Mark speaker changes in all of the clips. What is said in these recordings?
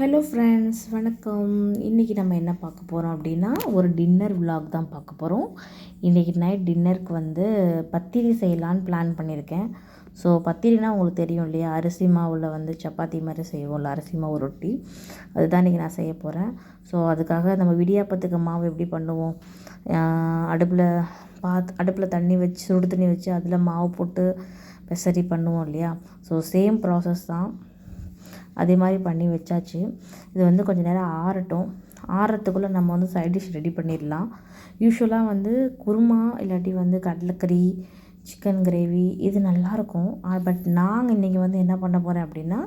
Speaker 1: Hello friends வணக்கம். இன்றைக்கி நம்ம என்ன பார்க்க போகிறோம் அப்படின்னா ஒரு டின்னர் விலாக் தான் பார்க்க போகிறோம் இன்றைக்கி நைட் டின்னருக்கு வந்து பத்திரி செய்யலான்னு பிளான் பண்ணியிருக்கேன். ஸோ பத்திரினா உங்களுக்கு தெரியும் இல்லையா? அரிசி மாவில் வந்து சப்பாத்தி மாதிரி செய்வோம்ல அரிசி மாவு ரொட்டி. அதுதான் இன்றைக்கி நான் செய்ய போகிறேன் ஸோ அதுக்காக நம்ம விடியாப்பத்துக்கு மாவு எப்படி பண்ணுவோம்? அடுப்பில் பாத் அடுப்பில் தண்ணி வச்சு சுடு தண்ணி வச்சு அதில் மாவு போட்டு பெசரி பண்ணுவோம் இல்லையா? ஸோ சேம் ப்ராசஸ் தான். அதே மாதிரி பண்ணி வச்சாச்சு. இது வந்து கொஞ்சம் நேரம் ஆறட்டும். ஆறுறதுக்குள்ளே நம்ம வந்து சைட் டிஷ் ரெடி பண்ணிடலாம். யூஸ்வலாக வந்து குருமா இல்லாட்டி வந்து கடலைக்கறி சிக்கன் கிரேவி இது நல்லாயிருக்கும். பட் நாங்கள் இன்றைக்கி வந்து என்ன பண்ண போகிறேன் அப்படின்னா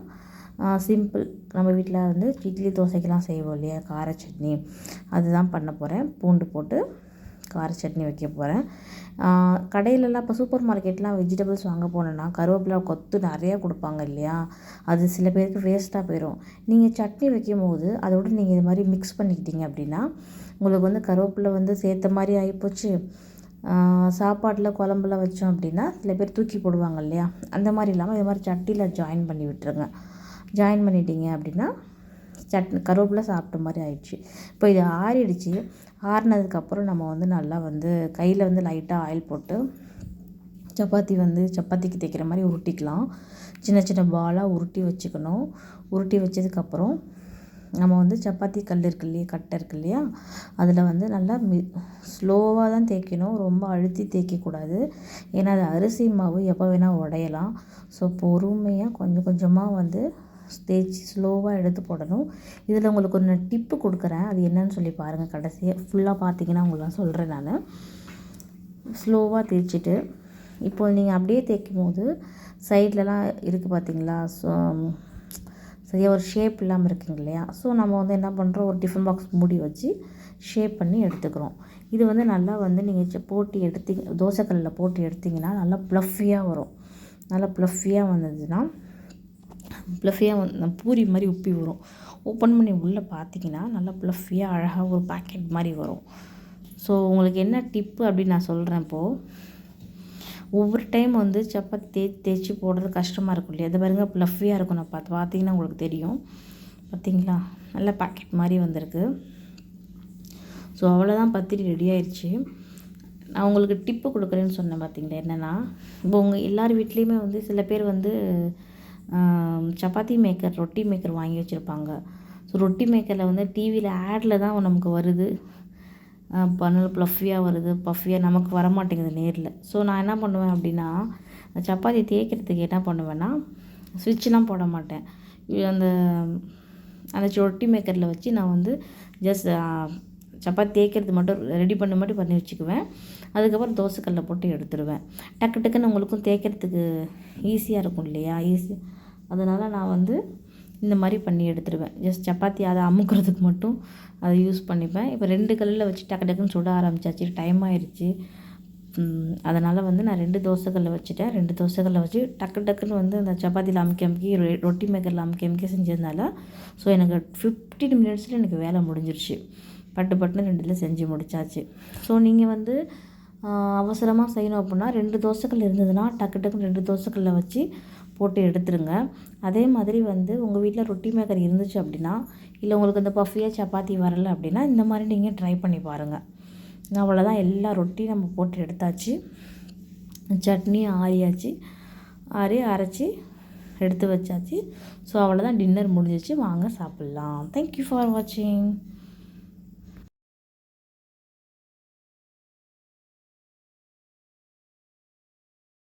Speaker 1: சிம்பிள் நம்ம வீட்டில் வந்து இட்லி தோசைக்கெலாம் செய்வோம் இல்லையா? கார சட்னி. அதுதான் பண்ண போகிறேன் பூண்டு போட்டு கார சட்னி வைக்க போகிறேன் கடையிலலாம் இப்போ சூப்பர் மார்க்கெட்லாம் வெஜிடபிள்ஸ் வாங்க போனோன்னா கருவேப்பிலை கொத்து நிறையா கொடுப்பாங்க இல்லையா? அது சில பேருக்கு வேஸ்ட்டாக போயிடும் நீங்கள் சட்னி வைக்கும் போது அதோட நீங்கள் இது மாதிரி மிக்ஸ் பண்ணிக்கிட்டீங்க அப்படின்னா உங்களுக்கு வந்து கருவேப்பிலை வந்து சேர்த்த மாதிரி ஆகிப்போச்சு சாப்பாட்டில் குழம்புல வச்சோம் அப்படின்னா சில பேர் தூக்கி போடுவாங்க இல்லையா? அந்த மாதிரி இல்லாமல் இது மாதிரி சட்டியில் ஜாயின் பண்ணி விட்டுருங்க. ஜாயின் பண்ணிட்டீங்க அப்படின்னா சட்னி கருவேப்பிலை சாப்பிட்ட மாதிரி ஆயிடுச்சு. இப்போ இது ஆறிடுச்சு. ஆறினதுக்கப்புறம் நம்ம வந்து நல்லா வந்து கையில் வந்து லைட்டாக ஆயில் போட்டு சப்பாத்தி வந்து சப்பாத்திக்கு தேய்க்கிற மாதிரி உருட்டிக்கலாம். சின்ன சின்ன பாலாக உருட்டி வச்சுக்கணும். உருட்டி வச்சதுக்கப்புறம் நம்ம வந்து சப்பாத்தி கல் இருக்கு இல்லையா கட்டை இருக்கு இல்லையா அதில் வந்து நல்லா மி ஸ்லோவாக தான் தேய்க்கணும். ரொம்ப அழுத்தி தேய்க்கக்கூடாது. ஏன்னா அது அரிசி மாவு எப்போ வேணால் உடையலாம். ஸோ பொறுமையாக கொஞ்சம் கொஞ்சமாக வந்து தேய்ச்சி ஸ்லோவாக எடுத்து போடணும். இதில் உங்களுக்கு ஒரு டிப்பு கொடுக்குறேன். அது என்னன்னு சொல்லி பாருங்கள் கடைசியாக ஃபுல்லாக பார்த்தீங்கன்னா உங்களுக்கு நான் சொல்கிறேன் நான். ஸ்லோவாக தேய்ச்சிட்டு இப்போ நீங்கள் அப்படியே தேய்க்கும் போது சைட்லலாம் இருக்குது பார்த்தீங்களா ஸோ சரியாக ஒரு ஷேப் இல்லாமல் இருக்குங்க இல்லையா? ஸோ நம்ம வந்து என்ன பண்ணுறோம் ஒரு டிஃபன் பாக்ஸ் மூடி வச்சு ஷேப் பண்ணி எடுத்துக்கிறோம். இது வந்து நல்லா வந்து நீங்கள் போட்டு எடுத்தீங்க தோசைக்கல்லில் போட்டு எடுத்திங்கன்னா நல்லா ப்ளஃபியாக வரும். நல்லா ப்ளஃபியாக வந்ததுன்னா ப்ளஃபியாக வந்து பூரி மாதிரி உப்பி வரும் ஓப்பன் பண்ணி உள்ளே பார்த்தீங்கன்னா நல்லா ப்ளஃபியாக அழகாக ஒரு பேக்கெட் மாதிரி வரும். ஸோ உங்களுக்கு என்ன டிப்பு அப்படின்னு நான் சொல்கிறேன் இப்போது ஒவ்வொரு டைம் வந்து சப்பாத்தி தே தேய்ச்சி போடுறது கஷ்டமாக இருக்கும் இல்லையா? அது பாருங்க ப்ளஃபியாக இருக்கும். நான் பார்த்து பார்த்தீங்கன்னா உங்களுக்கு தெரியும். பார்த்தீங்களா நல்ல பேக்கெட் மாதிரி வந்திருக்கு. ஸோ அவ்வளோதான் பத்திரி ரெடி ஆயிடுச்சு நான் உங்களுக்கு டிப்பு கொடுக்குறேன்னு சொன்னேன் பார்த்தீங்களா என்னென்னா இப்போ உங்கள் எல்லார் வீட்லேயுமே வந்து சில பேர் வந்து சப்பாத்தி மேக்கர் ரொட்டி மேக்கர் வாங்கி வச்சுருப்பாங்க. ஸோ ரொட்டி மேக்கரில் வந்து டிவியில் ஆடில் தான் நமக்கு வருது. பண்ணல ப்ளஃபியாக வருது பஃபியாக நமக்கு வர மாட்டேங்குது நேரில். ஸோ நான் என்ன பண்ணுவேன் அப்படின்னா சப்பாத்தி தேய்க்கிறதுக்கு என்ன பண்ணுவேன்னா சுவிட்ச்லாம் போட மாட்டேன். அந்த அந்த ரொட்டி மேக்கரில் வச்சு நான் வந்து ஜஸ்ட் சப்பாத்தி தேய்க்கிறது மட்டும் ரெடி பண்ண மட்டும் பண்ணி வச்சுக்குவேன். அதுக்கப்புறம் தோசைக்கல்லில் போட்டு எடுத்துருவேன். டக்கு டக்குன்னு உங்களுக்கும் தேய்க்கிறதுக்கு ஈஸியாக இருக்கும் இல்லையா? ஈஸி அதனால் நான் வந்து இந்த மாதிரி பண்ணி எடுத்துருவேன். ஜஸ்ட் சப்பாத்தி அதை அமுக்கிறதுக்கு மட்டும் அதை யூஸ் பண்ணிப்பேன். இப்போ ரெண்டு கல்லில் வச்சு டக்கு டக்குன்னு சுட ஆரம்பிச்சாச்சு. டைம் ஆயிடுச்சு அதனால் வந்து நான் ரெண்டு தோசைக்கல்ல வச்சுட்டேன். ரெண்டு தோசைக்கல்ல வச்சு டக்கு டக்குன்னு வந்து அந்த சப்பாத்தியில் அமுக்கி அமுக்கி ரொட்டி மேக்கரில் அமுக்கி அமுக்கி செஞ்சதுனால ஸோ எனக்கு ஃபிஃப்டீன் மினிட்ஸில் எனக்கு வேலை முடிஞ்சிருச்சு. பட்டு பட்டுன்னு ரெண்டில் செஞ்சு முடிச்சாச்சு. ஸோ நீங்கள் வந்து அவசரமாக செய்யணும் அப்படின்னா ரெண்டு தோசைக்கல் இருந்ததுன்னா டக்கு டக்குன்னு ரெண்டு தோசைக்கல்ல வச்சு போட்டு எடுத்துருங்க. அதே மாதிரி வந்து உங்கள் வீட்டில் ரொட்டி மேக்கர் இருந்துச்சு அப்படின்னா இல்லை உங்களுக்கு இந்த பஃபியாக சப்பாத்தி வரலை அப்படின்னா இந்த மாதிரி நீங்கள் ட்ரை பண்ணி பாருங்கள் அவ்வளோதான் எல்லா ரொட்டி நம்ம போட்டு எடுத்தாச்சு. சட்னி ஆறியாச்சு. ஆறி அரைச்சி எடுத்து வச்சாச்சு. ஸோ அவ்வளோதான் டின்னர் முடிஞ்சிச்சு வாங்க சாப்பிட்லாம். தேங்க்யூ ஃபார் வாட்சிங்